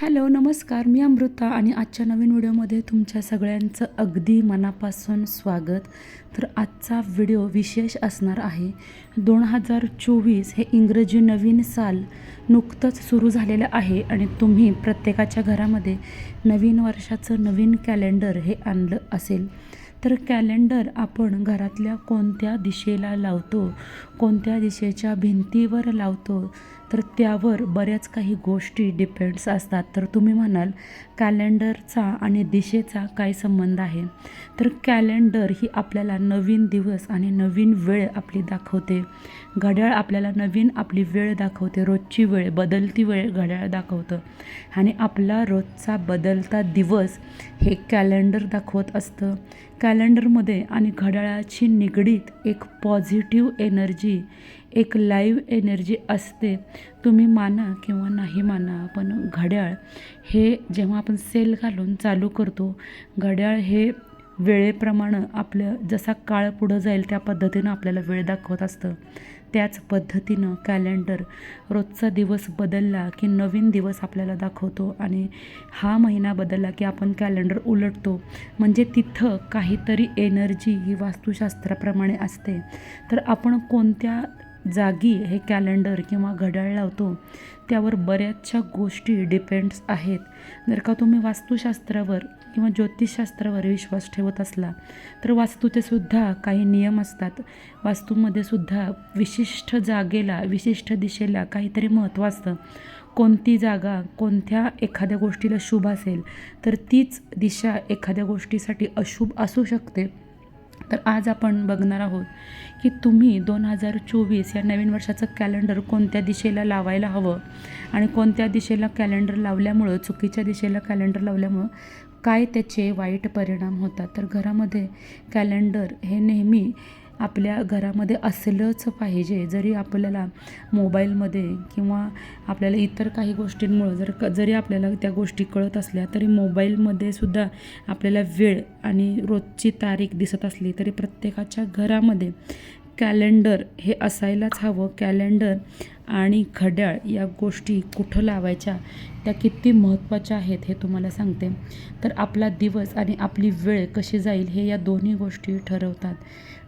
Hello नमस्कार. मी अमृता आणि आजच्या नवीन व्हिडिओमध्ये तुमच्या सगळ्यांचं अगदी मनापासून स्वागत. तर आजचा व्हिडिओ विशेष असणार आहे. दोन हजार चोवीस हे इंग्रजी नवीन साल नुकतंच सुरू झालेलं आहे आणि तुम्ही प्रत्येकाच्या घरामध्ये नवीन वर्षाचं नवीन कॅलेंडर हे आणलं असेल. तर कॅलेंडर आपण घरातल्या कोणत्या दिशेला लावतो कोणत्या दिशेच्या भिंतीवर लावतो तर त्यावर बऱ्याच काही गोष्टी डिपेंड्स असतात. तर तुम्ही म्हणाल कॅलेंडरचा आणि दिशेचा काय संबंध आहे? तर कॅलेंडर ही आपल्याला नवीन दिवस आणि नवीन वेळ आपली दाखवते. घड्याळ आपल्याला नवीन आपली वेळ दाखवते. रोजची वेळ बदलती वेळ घड्याळ दाखवतं. आणि आपला रोजचा बदलता दिवस हे कॅलेंडर दाखवत असतं. कॅलेंडरमध्ये आणि घड्याळाची निगडीत एक पॉझिटिव्ह एनर्जी एक लाईव्ह एनर्जी असते. तुम्ही माना किंवा नाही माना पण घड्याळ हे जेव्हा आपण सेल घालून चालू करतो घड्याळ हे वेळेप्रमाणे आपलं जसा काळ पुढं जाईल त्या पद्धतीनं आपल्याला वेळ दाखवत असतं. त्याच पद्धतीनं कॅलेंडर रोजचा दिवस बदलला की नवीन दिवस आपल्याला दाखवतो आणि हा महिना बदलला की आपण कॅलेंडर उलटतो. म्हणजे तिथं काहीतरी एनर्जी ही वास्तुशास्त्राप्रमाणे असते. तर आपण कोणत्या जागी हे कॅलेंडर किंवा घड्याळ लावतो त्यावर बऱ्याचशा गोष्टी डिपेंड्स आहेत. जर का तुम्ही वास्तुशास्त्रावर किंवा ज्योतिषशास्त्रावर विश्वास ठेवत असला तर वास्तूचे सुद्धा काही नियम असतात. वास्तूमध्ये सुद्धा विशिष्ट जागेला विशिष्ट दिशेला काहीतरी महत्त्व असतं. कोणती जागा कोणत्या एखाद्या गोष्टीला शुभ असेल तर तीच दिशा एखाद्या गोष्टीसाठी अशुभ असू शकते. तर आज आपण बघणार आहोत की तुम्ही दोन हजार चोवीस या नवीन वर्षाचं कॅलेंडर कोणत्या दिशेला लावायला हवं? आणि कोणत्या दिशेला कॅलेंडर लावल्यामुळं चुकीच्या दिशेला कॅलेंडर लावल्यामुळं काय त्याचे वाईट परिणाम होतात? तर घरामध्ये कॅलेंडर हे नेहमी आपल्या घरामध्ये असलंच पाहिजे. जरी आपल्याला मोबाईलमध्ये किंवा आपल्याला इतर काही गोष्टींमुळं जर क जरी आपल्याला त्या गोष्टी कळत असल्या तरी मोबाईलमध्ये सुद्धा आपल्याला वेळ आणि रोजची तारीख दिसत असली तरी प्रत्येकाच्या घरामध्ये कॅलेंडर हे असायलाच हवं. कॅलेंडर आणि घड्याळ या गोष्टी कुठं लावायच्या त्या किती महत्त्वाच्या आहेत हे तुम्हाला सांगते. तर आपला दिवस आणि आपली वेळ कशी जाईल हे या दोन्ही गोष्टी ठरवतात.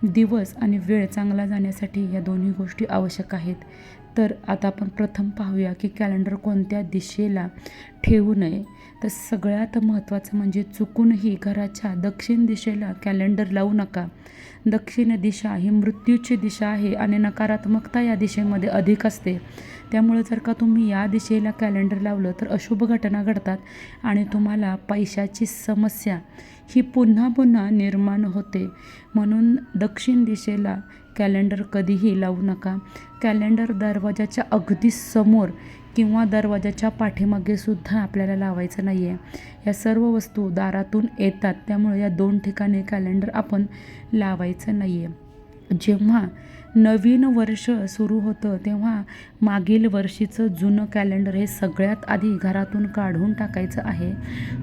दिवस आणि वेळ चांगला जाण्यासाठी या दोन्ही गोष्टी आवश्यक आहेत. तर आता आपण प्रथम पाहूया की कॅलेंडर कोणत्या दिशेला ठेवू नये. तर सगळ्यात महत्त्वाचं म्हणजे चुकूनही घराच्या दक्षिण दिशेला कॅलेंडर लावू नका. दक्षिण दिशा ही मृत्यूची दिशा आहे आणि नकारात्मकता या दिशेमध्ये अधिक असते. त्यामुळे जर का तुम्ही या दिशेला कॅलेंडर लावलं तर अशुभ घटना घडतात आणि तुम्हाला पैशाची समस्या ही पुन्हा पुन्हा निर्माण होते. म्हणून दक्षिण दिशेला कॅलेंडर कधीही लावू नका. कॅलेंडर दरवाजाच्या अगदी समोर किंवा दरवाजाच्या पाठीमागे सुद्धा आपल्याला लावायचं नाही आहे या सर्व वस्तू दारातून येतात त्यामुळे या दोन ठिकाणी कॅलेंडर आपण लावायचं नाही आहे जेव्हा नवीन वर्ष सुरू होतं तेव्हा मागील वर्षीचं जुनं कॅलेंडर हे सगळ्यात आधी घरातून काढून टाकायचं आहे.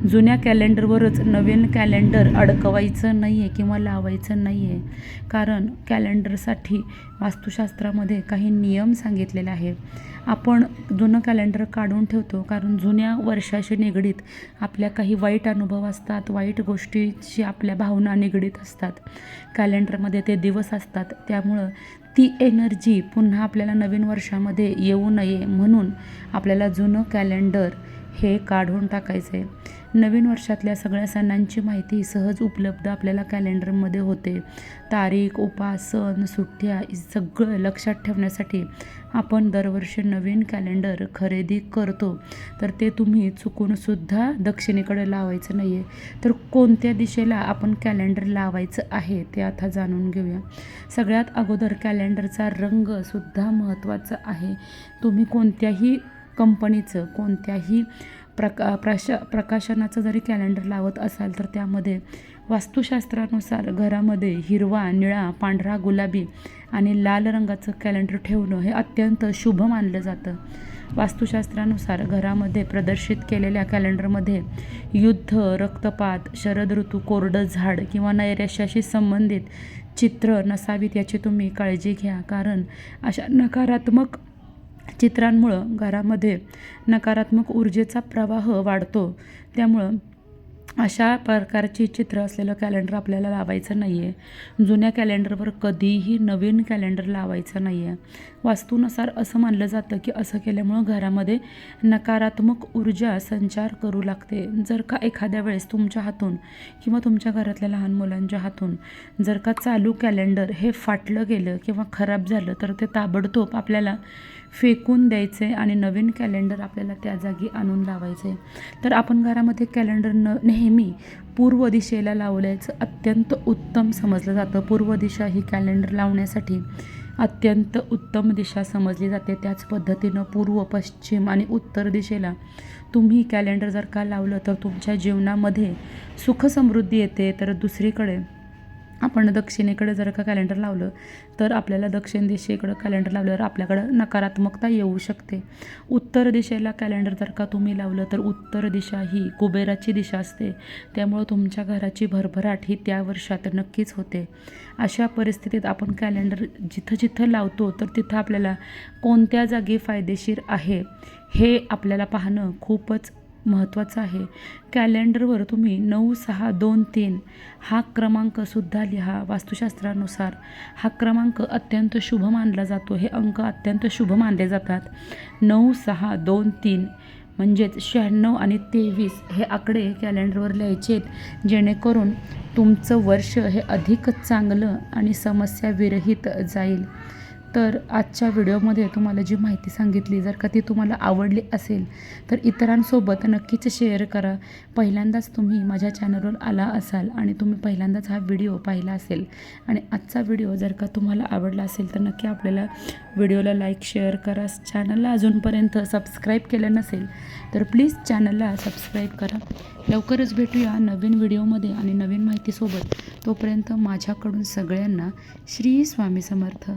जुन्या कॅलेंडरवरच नवीन कॅलेंडर अडकवायचं नाही आहे किंवा लावायचं नाही आहे कारण कॅलेंडरसाठी वास्तुशास्त्रामध्ये काही नियम सांगितलेले आहे आपण जुनं कॅलेंडर काढून ठेवतो. कारण जुन्या वर्षाशी निगडीत आपल्या काही वाईट अनुभव असतात वाईट गोष्टीची आपल्या भावना निगडीत असतात. कॅलेंडरमध्ये ते दिवस असतात. त्यामुळं ती एनर्जी पुन्हा आपल्याला नवीन वर्षामध्ये येऊ नये म्हणून आपल्याला जुनं कॅलेंडर हे काढून टाकायचं. आहे नवीन वर्षातल्या सगळ्या सणांची माहिती सहज उपलब्ध आपल्याला कॅलेंडरमध्ये होते. तारीख उपास सण सुट्ट्या सगळं लक्षात ठेवण्यासाठी आपण दरवर्षी नवीन कॅलेंडर खरेदी करतो. तर ते तुम्ही चुकूनसुद्धा दक्षिणेकडे लावायचं नाही आहे तर कोणत्या दिशेला आपण कॅलेंडर लावायचं आहे ते आता जाणून घेऊया. सगळ्यात अगोदर कॅलेंडरचा रंगसुद्धा महत्त्वाचा आहे. तुम्ही कोणत्याही कंपनीचं कोणत्याही प्रका प्रशा प्रकाशनाचं जरी कॅलेंडर लावत असाल तर त्यामध्ये वास्तुशास्त्रानुसार घरामध्ये हिरवा निळा पांढरा गुलाबी आणि लाल रंगाचं कॅलेंडर ठेवणं हे अत्यंत शुभ मानलं जातं. वास्तुशास्त्रानुसार घरामध्ये प्रदर्शित केलेल्या कॅलेंडरमध्ये युद्ध रक्तपात शरद ऋतू कोरडं झाड किंवा नैराश्याशी संबंधित चित्र नसावीत याची तुम्ही काळजी घ्या. कारण अशा नकारात्मक चित्रांमुळं घरामध्ये नकारात्मक ऊर्जेचा प्रवाह वाढतो. त्यामुळं अशा प्रकारची चित्र असलेलं कॅलेंडर आपल्याला लावायचं नाही आहे जुन्या कॅलेंडरवर कधीही नवीन कॅलेंडर लावायचं नाही आहे वास्तूनुसार असं मानलं जातं की असं केल्यामुळं घरामध्ये नकारात्मक ऊर्जा संचार करू लागते. जर का एखाद्या वेळेस तुमच्या हातून किंवा तुमच्या घरातल्या लहान मुलांच्या हातून जर का चालू कॅलेंडर हे फाटलं गेलं किंवा खराब झालं तर ते ताबडतोब आपल्याला फेकून द्यायचे आणि नवीन कॅलेंडर आपल्याला त्या जागी आणून लावायचे. तर आपण घरामध्ये कॅलेंडर न नेहमी पूर्व दिशेला लावल्याचं अत्यंत उत्तम समजलं जातं. पूर्व दिशा ही कॅलेंडर लावण्यासाठी अत्यंत उत्तम दिशा समजली जाते. त्याच पद्धतीनं पूर्व पश्चिम आणि उत्तर दिशेला तुम्ही कॅलेंडर जर का लावलं तर तुमच्या जीवनामध्ये सुखसमृद्धी येते. तर दुसरीकडे आपण दक्षिणेकडे जर का कॅलेंडर लावलं तर आपल्याला दक्षिण दिशेकडं कॅलेंडर लावल्यावर आपल्याकडं नकारात्मकता येऊ शकते. उत्तर दिशेला कॅलेंडर जर का तुम्ही लावलं तर उत्तर दिशा ही कुबेराची दिशा असते. त्यामुळं तुमच्या घराची भरभराट ही त्या वर्षात नक्कीच होते. अशा परिस्थितीत आपण कॅलेंडर जिथं जिथं लावतो तर तिथं आपल्याला कोणत्या जागी फायदेशीर आहे हे आपल्याला पाहणं खूपच महत्त्वाचं आहे. कॅलेंडरवर तुम्ही नऊ सहा दोन तीन हा क्रमांकसुद्धा लिहा. वास्तुशास्त्रानुसार हा क्रमांक अत्यंत शुभ मानला जातो. हे अंक अत्यंत शुभ मानले जातात. नऊ सहा दोन तीन म्हणजेच शहाण्णव आणि तेवीस हे आकडे कॅलेंडरवर लिहायचे आहेत. जेणेकरून तुमचं वर्ष हे अधिक चांगलं आणि समस्याविरहित जाईल. तर आजच्या व्हिडिओमध्ये तुम्हाला जी माहिती सांगितली जर का ती तुम्हाला आवडली असेल तर इतरांसोबत नक्कीच शेअर करा. पहिल्यांदाच तुम्ही माझ्या चॅनलवर आला असाल आणि तुम्ही पहिल्यांदाच हा व्हिडिओ पाहिला असेल आणि आजचा व्हिडिओ जर का तुम्हाला आवडला असेल तर नक्की आपल्याला व्हिडिओला लाईक शेअर करा. चॅनलला अजूनपर्यंत सबस्क्राईब केलं नसेल तर प्लीज चॅनलला सबस्क्राईब करा. लवकरच भेटूया नवीन व्हिडिओमध्ये आणि नवीन माहितीसोबत. तोपर्यंत माझ्याकडून सगळ्यांना श्री स्वामी समर्थ.